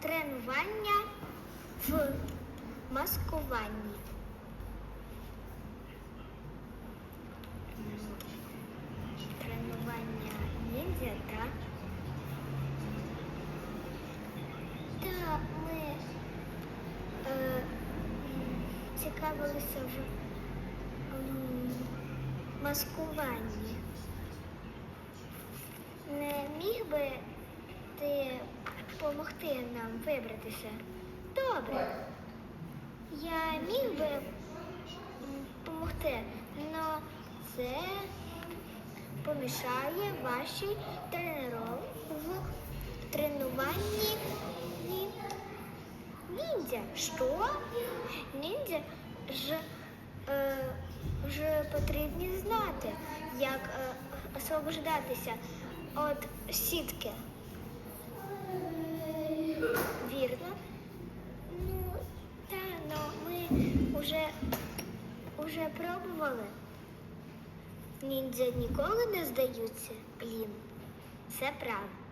Тренування в маскуванні. Тренування ніндзя та. Ми е, цікавилися в маскуванні. Не міг би ти допомогти нам вибратися? Добре. Я міг би допомогти, але це помішає вашій тренеров в тренуванні ніндзя. Що? Ніндзя ж, е, ж потрібні знати, як е, освобождатися від сітки. Ми вже, вже пробували. Ніндзя ніколи не здаються, блін. Це правда.